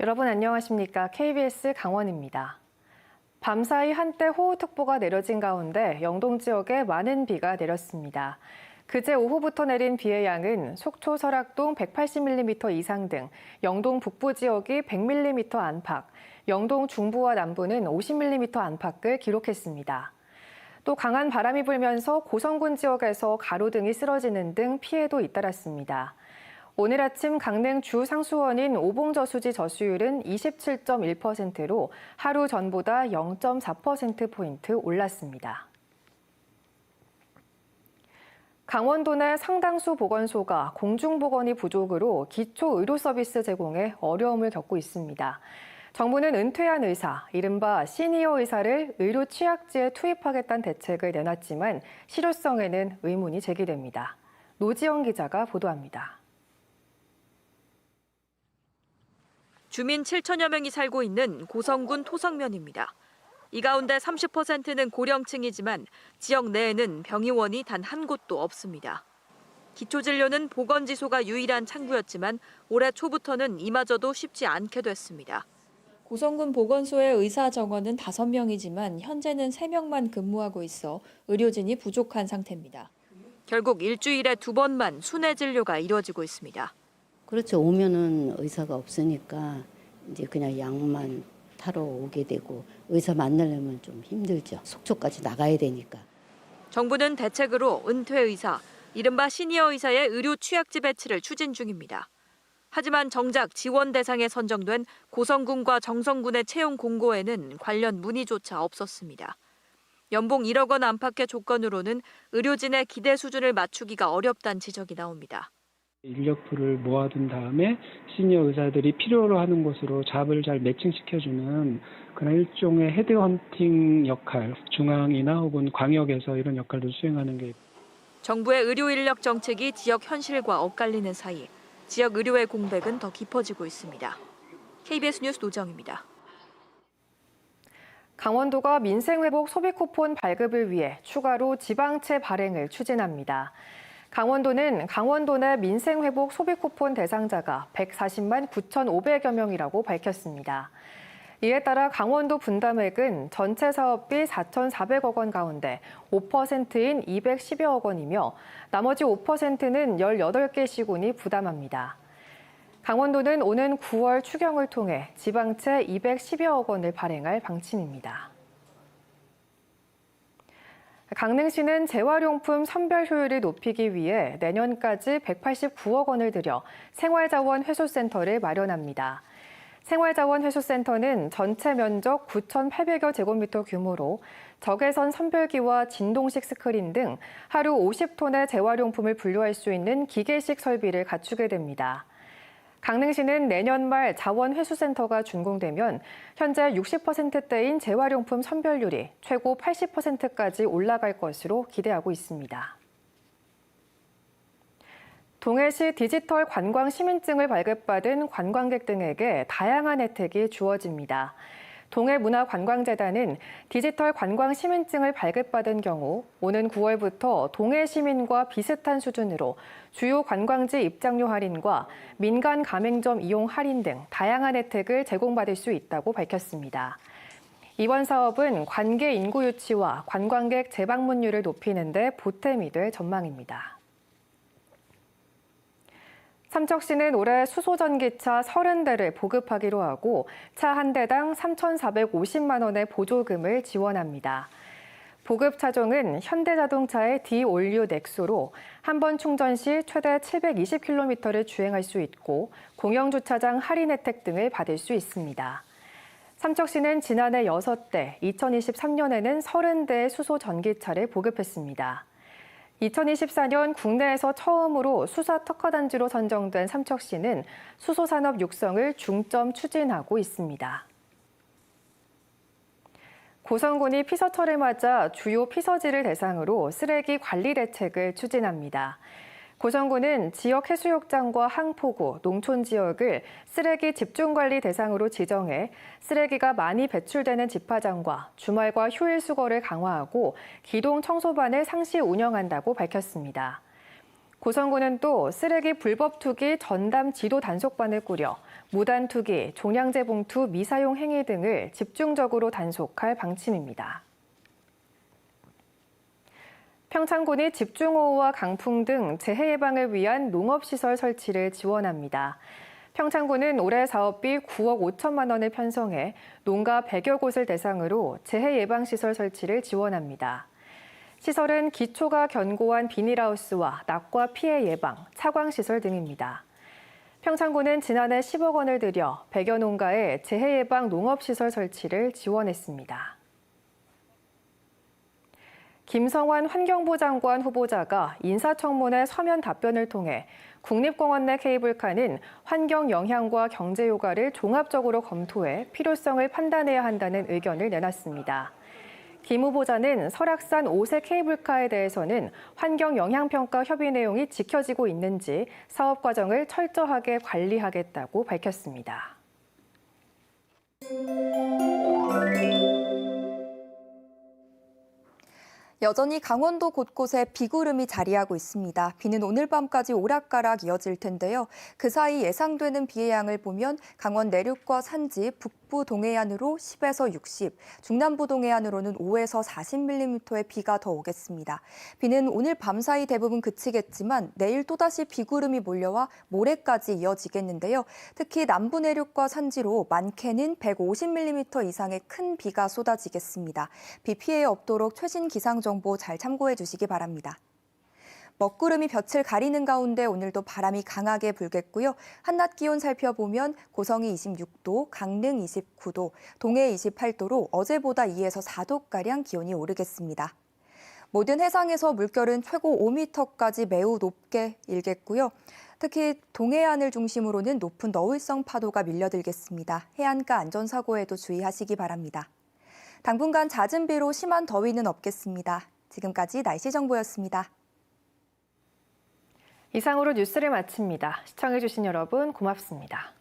여러분 안녕하십니까? KBS 강원입니다. 밤사이 한때 호우특보가 내려진 가운데 영동 지역에 많은 비가 내렸습니다. 그제 오후부터 내린 비의 양은 속초 설악동 180mm 이상 등 영동 북부 지역이 100mm 안팎, 영동 중부와 남부는 50mm 안팎을 기록했습니다. 또 강한 바람이 불면서 고성군 지역에서 가로등이 쓰러지는 등 피해도 잇따랐습니다. 오늘 아침 강릉 주 상수원인 오봉저수지 저수율은 27.1%로 하루 전보다 0.4%포인트 올랐습니다. 강원도 내 상당수 보건소가 공중보건이 부족으로 기초 의료 서비스 제공에 어려움을 겪고 있습니다. 정부는 은퇴한 의사, 이른바 시니어 의사를 의료 취약지에 투입하겠다는 대책을 내놨지만 실효성에는 의문이 제기됩니다. 노지영 기자가 보도합니다. 주민 7천여 명이 살고 있는 고성군 토성면입니다. 이 가운데 30%는 고령층이지만 지역 내에는 병의원이 단 한 곳도 없습니다. 기초진료는 보건지소가 유일한 창구였지만 올해 초부터는 이마저도 쉽지 않게 됐습니다. 고성군 보건소의 의사 정원은 5명이지만 현재는 3명만 근무하고 있어 의료진이 부족한 상태입니다. 결국 일주일에 두 번만 순회 진료가 이뤄지고 있습니다. 그렇죠. 오면은 의사가 없으니까 이제 그냥 약만 타러 오게 되고 의사 만나려면 좀 힘들죠. 속초까지 나가야 되니까. 정부는 대책으로 은퇴 의사, 이른바 시니어 의사의 의료 취약지 배치를 추진 중입니다. 하지만 정작 지원 대상에 선정된 고성군과 정성군의 채용 공고에는 관련 문의조차 없었습니다. 연봉 1억 원 안팎의 조건으로는 의료진의 기대 수준을 맞추기가 어렵다는 지적이 나옵니다. 인력풀을 모아둔 다음에 시니어 의사들이 필요로 하는 곳으로 잡을 잘 매칭시켜주는 그런 일종의 헤드헌팅 역할, 중앙이나 혹은 광역에서 이런 역할을 수행하는 게 정부의 의료 인력 정책이 지역 현실과 엇갈리는 사이 지역 의료의 공백은 더 깊어지고 있습니다. KBS 뉴스 노정입니다. 강원도가 민생회복 소비 쿠폰 발급을 위해 추가로 지방채 발행을 추진합니다. 강원도는 강원도 내 민생회복 소비 쿠폰 대상자가 140만 9,500여 명이라고 밝혔습니다. 이에 따라 강원도 분담액은 전체 사업비 4,400억 원 가운데 5%인 210여억 원이며 나머지 5%는 18개 시군이 부담합니다. 강원도는 오는 9월 추경을 통해 지방채 210여억 원을 발행할 방침입니다. 강릉시는 재활용품 선별 효율을 높이기 위해 내년까지 189억 원을 들여 생활자원 회수센터를 마련합니다. 생활자원 회수센터는 전체 면적 9,800여 제곱미터 규모로 적외선 선별기와 진동식 스크린 등 하루 50톤의 재활용품을 분류할 수 있는 기계식 설비를 갖추게 됩니다. 강릉시는 내년 말 자원 회수센터가 준공되면 현재 60%대인 재활용품 선별률이 최고 80%까지 올라갈 것으로 기대하고 있습니다. 동해시 디지털 관광 시민증을 발급받은 관광객 등에게 다양한 혜택이 주어집니다. 동해문화관광재단은 디지털 관광 시민증을 발급받은 경우 오는 9월부터 동해 시민과 비슷한 수준으로 주요 관광지 입장료 할인과 민간 가맹점 이용 할인 등 다양한 혜택을 제공받을 수 있다고 밝혔습니다. 이번 사업은 관계 인구 유치와 관광객 재방문율을 높이는 데 보탬이 될 전망입니다. 삼척시는 올해 수소전기차 30대를 보급하기로 하고 차 한 대당 3,450만 원의 보조금을 지원합니다. 보급 차종은 현대자동차의 D-올류 넥소로 한 번 충전 시 최대 720km를 주행할 수 있고 공영주차장 할인 혜택 등을 받을 수 있습니다. 삼척시는 지난해 6대, 2023년에는 30대의 수소 전기차를 보급했습니다. 2024년 국내에서 처음으로 수사 특화단지로 선정된 삼척시는 수소산업 육성을 중점 추진하고 있습니다. 고성군이 피서철을 맞아 주요 피서지를 대상으로 쓰레기 관리 대책을 추진합니다. 고성군은 지역 해수욕장과 항포구, 농촌 지역을 쓰레기 집중관리 대상으로 지정해 쓰레기가 많이 배출되는 집화장과 주말과 휴일 수거를 강화하고 기동 청소반을 상시 운영한다고 밝혔습니다. 고성군은 또 쓰레기 불법 투기 전담 지도 단속반을 꾸려 무단 투기, 종량제 봉투 미사용 행위 등을 집중적으로 단속할 방침입니다. 평창군이 집중호우와 강풍 등 재해 예방을 위한 농업시설 설치를 지원합니다. 평창군은 올해 사업비 9억 5천만 원을 편성해 농가 100여 곳을 대상으로 재해 예방 시설 설치를 지원합니다. 시설은 기초가 견고한 비닐하우스와 낙과 피해 예방, 차광 시설 등입니다. 평창군은 지난해 10억 원을 들여 100여 농가에 재해 예방 농업 시설 설치를 지원했습니다. 김성환 환경부 장관 후보자가 인사청문회 서면 답변을 통해 국립공원 내 케이블카는 환경 영향과 경제 효과를 종합적으로 검토해 필요성을 판단해야 한다는 의견을 내놨습니다. 김 후보자는 설악산 5세 케이블카에 대해서는 환경 영향평가 협의 내용이 지켜지고 있는지 사업 과정을 철저하게 관리하겠다고 밝혔습니다. 여전히 강원도 곳곳에 비구름이 자리하고 있습니다. 비는 오늘 밤까지 오락가락 이어질 텐데요. 그 사이 예상되는 비의 양을 보면 강원 내륙과 산지, 북부 동해안으로 10에서 60, 중남부 동해안으로는 5에서 40mm의 비가 더 오겠습니다. 비는 오늘 밤 사이 대부분 그치겠지만 내일 또다시 비구름이 몰려와 모레까지 이어지겠는데요. 특히 남부 내륙과 산지로 많게는 150mm 이상의 큰 비가 쏟아지겠습니다. 비 피해 없도록 최신 기상 정보 잘 참고해 주시기 바랍니다. 먹구름이 볕을 가리는 가운데 오늘도 바람이 강하게 불겠고요. 한낮 기온 살펴보면 고성이 26도, 강릉 29도, 동해 28도로 어제보다 2에서 4도가량 기온이 오르겠습니다. 모든 해상에서 물결은 최고 5m까지 매우 높게 일겠고요. 특히 동해안을 중심으로는 높은 너울성 파도가 밀려들겠습니다. 해안가 안전사고에도 주의하시기 바랍니다. 당분간 잦은 비로 심한 더위는 없겠습니다. 지금까지 날씨 정보였습니다. 이상으로 뉴스를 마칩니다. 시청해주신 여러분 고맙습니다.